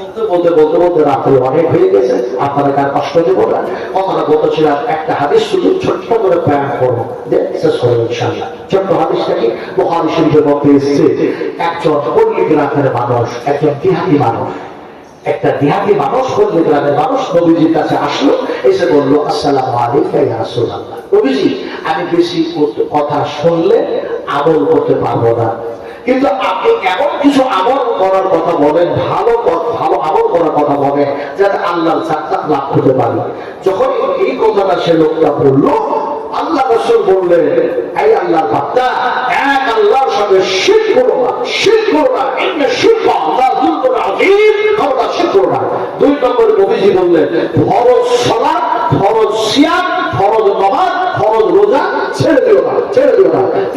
বলতে বলতে বলতে বলতে রাত্রে অনেক হয়ে গেছে, আপনাদের কার কষ্ট দেবো না। কথাটা বলতেছিলাম, একটা হাদিস শুধু ছোট্ট করে প্ল্যান করব মানুষ, একজন একটা মানুষ গ্রামের কাছে আসলো, এসে আমি বেশি কথা শুনলে আমল করতে পারব না। কিন্তু আপনি এমন কিছু আমল করার কথা বলেন, ভালো ভালো আমল করার কথা বলেন, যাতে আল্লাহর জান্নাত লাভ করতে পারি। যখন এই কথাটা সে লোকটা বলল, আল্লাহ রসুল বললেন, এই আল্লাহর বার্তা এক আল্লাহর সঙ্গে শির করো না শির করো না। এমনি শির আল্লাহ দুর্গণ আজিম ক্ষমতা শির করো না। দুই নম্বরে নবীজি বললেন, ফরজ সলাৎ ফরজ সিয়াম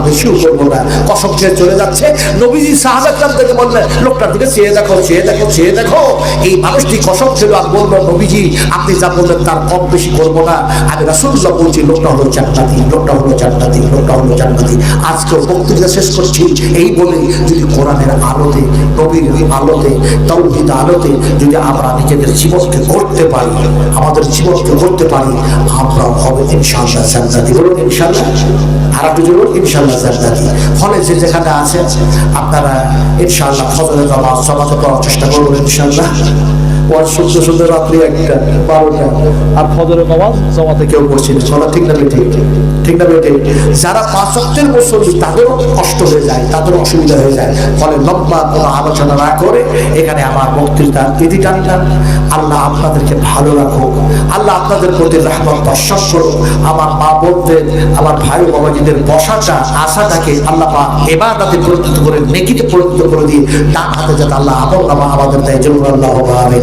এই শেষ করছি। এই বলে যদি কোরআনের আলোতে, নবীর আলোতে তৌহিদ আলোতে যদি আমরা নিজেদের জীবনকে করতে পারি, আমাদের জীবনকে করতে পারি আমরা হবে ইনশাআল্লাহ জান্নাতি। বলুন ইনশাআল্লাহ। আর একটু জোর ফলে যে যেখানে আছে আপনারা ইনশাল্লাহ ফজরের নামাজ করার চেষ্টা করবেন ইনশাআল্লাহ। ওয়াজ শুনতে শুনতে রাত্রি একটা, বারোটা। আর ফজরের নামাজ জমাতে কেউ করছে না চলা ঠিক না ঠিক ঠিক না বেটে যারা পাঁচ অক্টের মুসল্লি তাদেরও কষ্ট হয়ে যায় তাদেরও অসুবিধা হয়ে যায়। ফলে লম্বা কোনো আলোচনা না করে এখানে আমার বক্তৃতা ইতি টানলাম আল্লাহ আপনাদেরকে ভালো রাখুক। আল্লাহ আপনাদের প্রতি রহমত বর্ষণ করুক। আমার মা বোনদের, আমার ভাই বাবাজিদের বসাটা আশাটাকে আল্লাহ পা এবার তাদের পরিণত করে, নেকিতে পরিণত করে দিয়ে ডান হাতে যাতে আল্লাহ নামা আমাদের দেয়। জরুর আল্লাহ আমিন